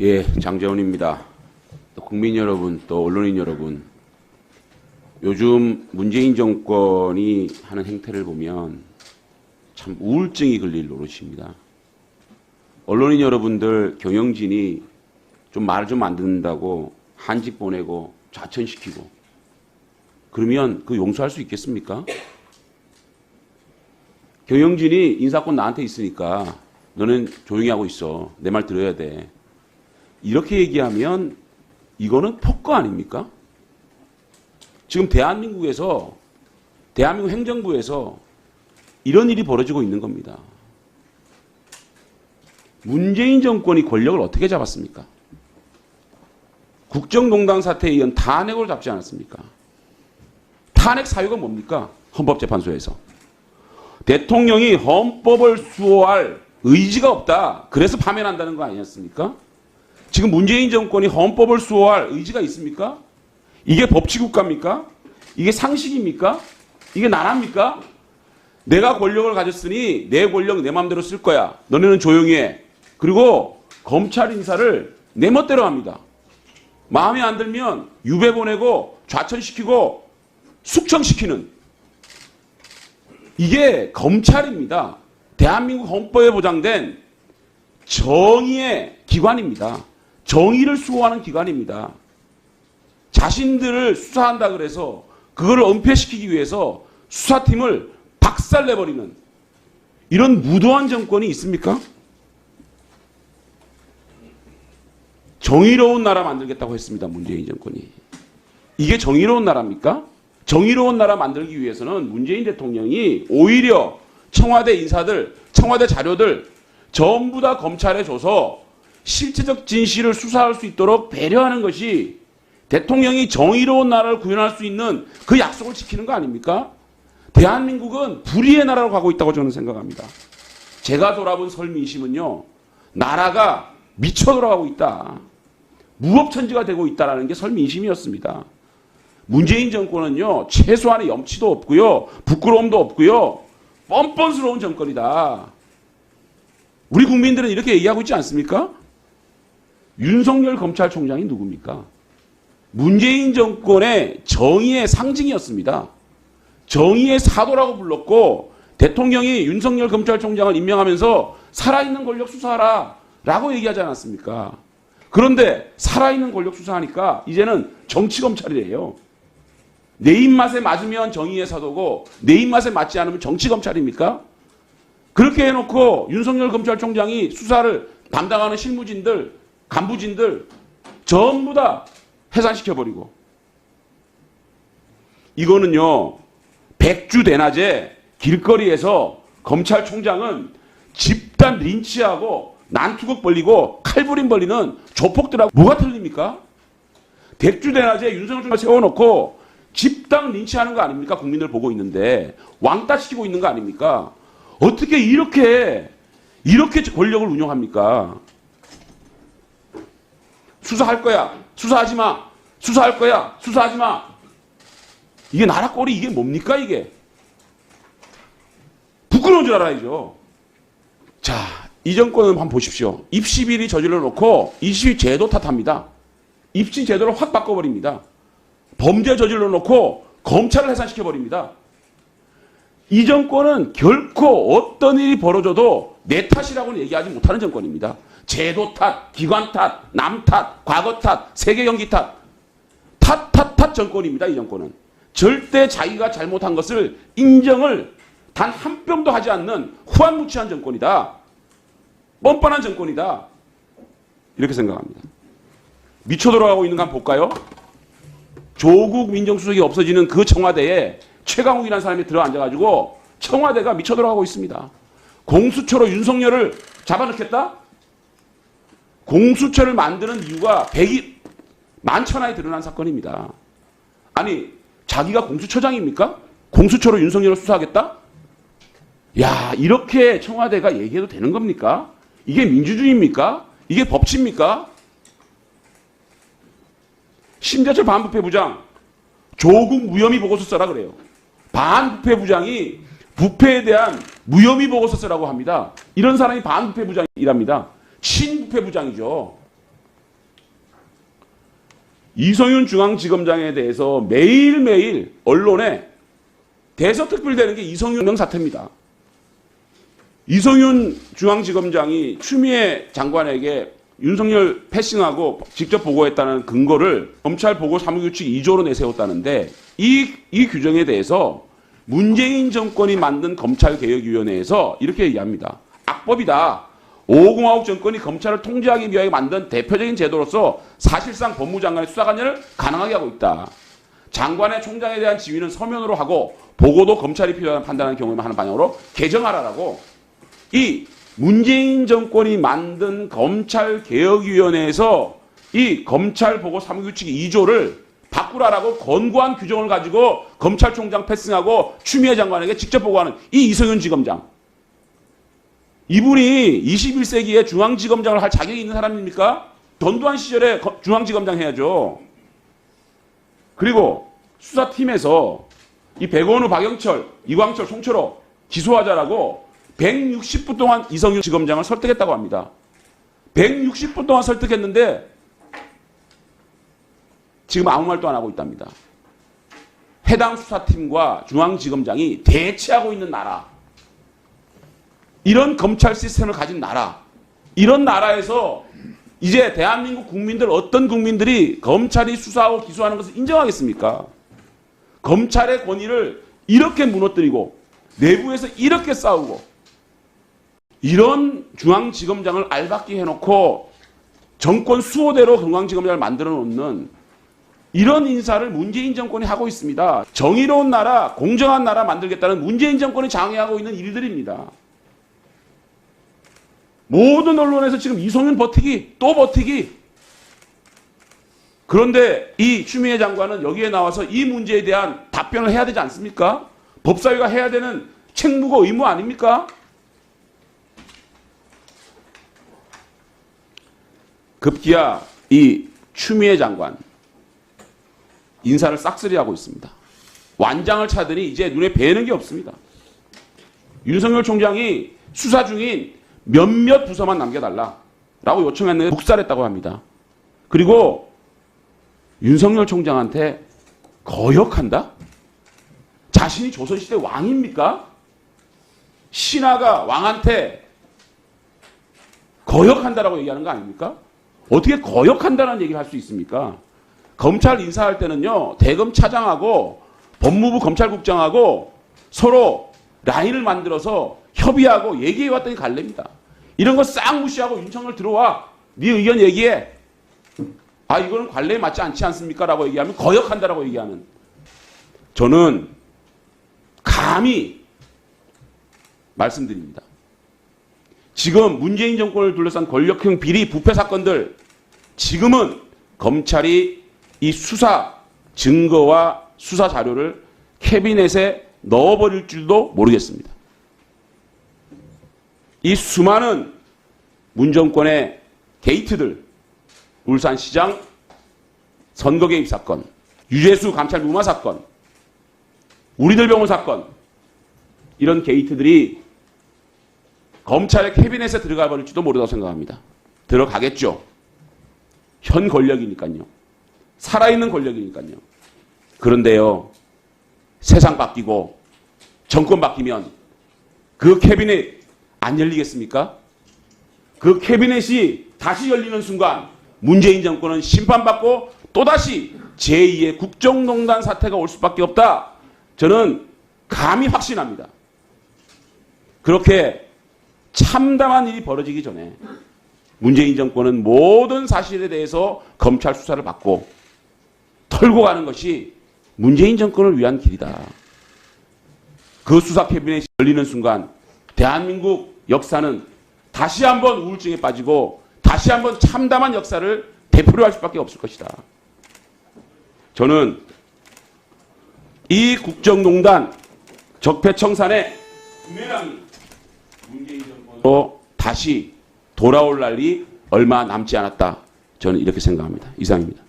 예, 장재원입니다. 또 국민 여러분, 또 언론인 여러분, 요즘 문재인 정권이 하는 행태를 보면 참 우울증이 걸릴 노릇입니다. 언론인 여러분들 경영진이 좀 말 좀 안 듣는다고 한 집 보내고 좌천시키고 그러면 그 용서할 수 있겠습니까? 경영진이 인사권 나한테 있으니까 너는 조용히 하고 있어. 내 말 들어야 돼. 이렇게 얘기하면 이거는 폭거 아닙니까? 지금 대한민국에서 대한민국 행정부에서 이런 일이 벌어지고 있는 겁니다. 문재인 정권이 권력을 어떻게 잡았습니까? 국정농단 사태에 의한 탄핵을 잡지 않았습니까? 탄핵 사유가 뭡니까? 헌법재판소에서. 대통령이 헌법을 수호할 의지가 없다. 그래서 파면한다는 거 아니었습니까? 지금 문재인 정권이 헌법을 수호할 의지가 있습니까? 이게 법치국가입니까? 이게 상식입니까? 이게 나라입니까? 내가 권력을 가졌으니 내 권력 내 마음대로 쓸 거야. 너네는 조용히 해. 그리고 검찰 인사를 내 멋대로 합니다. 마음에 안 들면 유배 보내고 좌천시키고 숙청시키는 이게 검찰입니다. 대한민국 헌법에 보장된 정의의 기관입니다. 정의를 수호하는 기관입니다. 자신들을 수사한다 그래서 그거를 은폐시키기 위해서 수사팀을 박살내버리는 이런 무도한 정권이 있습니까? 정의로운 나라 만들겠다고 했습니다. 문재인 정권이. 이게 정의로운 나라입니까? 정의로운 나라 만들기 위해서는 문재인 대통령이 오히려 청와대 인사들, 청와대 자료들 전부 다 검찰에 줘서 실체적 진실을 수사할 수 있도록 배려하는 것이 대통령이 정의로운 나라를 구현할 수 있는 그 약속을 지키는 거 아닙니까? 대한민국은 불의의 나라로 가고 있다고 저는 생각합니다. 제가 돌아본 설민심은요, 나라가 미쳐 돌아가고 있다. 무법천지가 되고 있다라는 게 설민심이었습니다. 문재인 정권은요, 최소한의 염치도 없고요, 부끄러움도 없고요, 뻔뻔스러운 정권이다. 우리 국민들은 이렇게 얘기하고 있지 않습니까? 윤석열 검찰총장이 누굽니까? 문재인 정권의 정의의 상징이었습니다. 정의의 사도라고 불렀고 대통령이 윤석열 검찰총장을 임명하면서 살아있는 권력 수사하라 라고 얘기하지 않았습니까? 그런데 살아있는 권력 수사하니까 이제는 정치검찰이래요. 내 입맛에 맞으면 정의의 사도고 내 입맛에 맞지 않으면 정치검찰입니까? 그렇게 해놓고 윤석열 검찰총장이 수사를 담당하는 실무진들, 간부진들 전부 다 해산시켜버리고 이거는요 백주 대낮에 길거리에서 검찰총장은 집단 린치하고 난투극 벌리고 칼부림 벌리는 조폭들하고 뭐가 틀립니까? 백주 대낮에 윤석열 총장 세워놓고 집단 린치하는 거 아닙니까? 국민들 보고 있는데 왕따 시키고 있는 거 아닙니까? 어떻게 이렇게 이렇게 권력을 운영합니까? 수사할 거야. 수사하지 마. 수사할 거야. 수사하지 마. 이게 나라 꼴이 이게 뭡니까 이게? 부끄러운 줄 알아야죠. 자, 이 정권은 한번 보십시오. 입시 비리 저질러 놓고 입시 제도 탓합니다. 입시 제도를 확 바꿔버립니다. 범죄 저질러 놓고 검찰을 해산시켜 버립니다. 이 정권은 결코 어떤 일이 벌어져도 내 탓이라고는 얘기하지 못하는 정권입니다. 제도 탓, 기관 탓, 남 탓, 과거 탓, 세계 경기 탓, 탓, 탓, 탓 정권입니다. 이 정권은. 절대 자기가 잘못한 것을 인정을 단 한 뼘도 하지 않는 후한무치한 정권이다. 뻔뻔한 정권이다. 이렇게 생각합니다. 미쳐 돌아가고 있는 거 한번 볼까요? 조국 민정수석이 없어지는 그 청와대에 최강욱이라는 사람이 들어앉아가지고 청와대가 미쳐 돌아가고 있습니다. 공수처로 윤석열을 잡아넣겠다? 공수처를 만드는 이유가 백이 만천하에 드러난 사건입니다. 아니 자기가 공수처장입니까? 공수처로 윤석열을 수사하겠다? 야 이렇게 청와대가 얘기해도 되는 겁니까? 이게 민주주의입니까? 이게 법치입니까? 심재철 반부패 부장 조국 무혐의 보고서 써라 그래요. 반부패 부장이 부패에 대한 무혐의 보고서 쓰라고 합니다. 이런 사람이 반부패 부장이랍니다. 친부패 부장이죠. 이성윤 중앙지검장에 대해서 매일매일 언론에 대서특필되는 게 이성윤 명 사태입니다. 이성윤 중앙지검장이 추미애 장관에게 윤석열 패싱하고 직접 보고했다는 근거를 검찰 보고 사무규칙 2조로 내세웠다는데 이, 이 규정에 대해서 문재인 정권이 만든 검찰개혁위원회에서 이렇게 얘기합니다. 악법이다. 5공화국 정권이 검찰을 통제하기 위하여 만든 대표적인 제도로서 사실상 법무장관의 수사관여를 가능하게 하고 있다. 장관의 총장에 대한 지위는 서면으로 하고 보고도 검찰이 필요한 판단하는 경우에만 하는 방향으로 개정하라라고 이 문재인 정권이 만든 검찰개혁위원회에서 이 검찰 보고 사무규칙 2조를 바꾸라라고 권고한 규정을 가지고 검찰총장 패싱하고 추미애 장관에게 직접 보고하는 이 이성윤 지검장. 이분이 21세기에 중앙지검장을 할 자격이 있는 사람입니까? 전두환 시절에 거- 중앙지검장 해야죠. 그리고 수사팀에서 이 백원우, 박영철, 이광철, 송철호 기소하자라고 160분 동안 이성윤 지검장을 설득했다고 합니다. 160분 동안 설득했는데 지금 아무 말도 안 하고 있답니다. 해당 수사팀과 중앙지검장이 대치하고 있는 나라. 이런 검찰 시스템을 가진 나라. 이런 나라에서 이제 대한민국 국민들 어떤 국민들이 검찰이 수사하고 기소하는 것을 인정하겠습니까? 검찰의 권위를 이렇게 무너뜨리고 내부에서 이렇게 싸우고 이런 중앙지검장을 알박기 해놓고 정권 수호대로 중앙지검장을 만들어 놓는 이런 인사를 문재인 정권이 하고 있습니다. 정의로운 나라, 공정한 나라 만들겠다는 문재인 정권이 장애하고 있는 일들입니다. 모든 언론에서 지금 이성윤 버티기, 또 버티기. 그런데 이 추미애 장관은 여기에 나와서 이 문제에 대한 답변을 해야 되지 않습니까? 법사위가 해야 되는 책무고 의무 아닙니까? 급기야 이 추미애 장관 인사를 싹쓸이하고 있습니다. 완장을 차더니 이제 눈에 뵈는 게 없습니다. 윤석열 총장이 수사 중인 몇몇 부서만 남겨달라라고 요청했는데 묵살했다고 합니다. 그리고 윤석열 총장한테 거역한다? 자신이 조선시대 왕입니까? 신하가 왕한테 거역한다라고 얘기하는 거 아닙니까? 어떻게 거역한다는 얘기를 할 수 있습니까? 검찰 인사할 때는요, 대검 차장하고 법무부 검찰국장하고 서로 라인을 만들어서 협의하고 얘기해 왔더니 갈래입니다. 이런 거 싹 무시하고 윤석열 들어와. 네 의견 얘기해. 아, 이거는 관례에 맞지 않지 않습니까? 라고 얘기하면 거역한다라고 얘기하는. 저는 감히 말씀드립니다. 지금 문재인 정권을 둘러싼 권력형 비리 부패 사건들 지금은 검찰이 이 수사 증거와 수사 자료를 캐비넷에 넣어버릴 줄도 모르겠습니다. 이 수많은 문정권의 게이트들, 울산시장 선거 개입 사건, 유재수 감찰 무마 사건, 우리들 병원 사건, 이런 게이트들이 검찰의 캐비넷에 들어가 버릴지도 모르다고 생각합니다. 들어가겠죠. 현 권력이니까요. 살아있는 권력이니까요. 그런데요, 세상 바뀌고 정권 바뀌면 그 캐비넷 안 열리겠습니까? 그 캐비넷이 다시 열리는 순간 문재인 정권은 심판받고 또다시 제2의 국정농단 사태가 올 수밖에 없다. 저는 감히 확신합니다. 그렇게 참담한 일이 벌어지기 전에 문재인 정권은 모든 사실에 대해서 검찰 수사를 받고 털고 가는 것이 문재인 정권을 위한 길이다. 그 수사 캐비넷이 열리는 순간 대한민국 역사는 다시 한번 우울증에 빠지고 다시 한번 참담한 역사를 되풀이할 수밖에 없을 것이다. 저는 이 국정농단 적폐청산의 부메랑이 문재인 정권으로 다시 돌아올 날이 얼마 남지 않았다. 저는 이렇게 생각합니다. 이상입니다.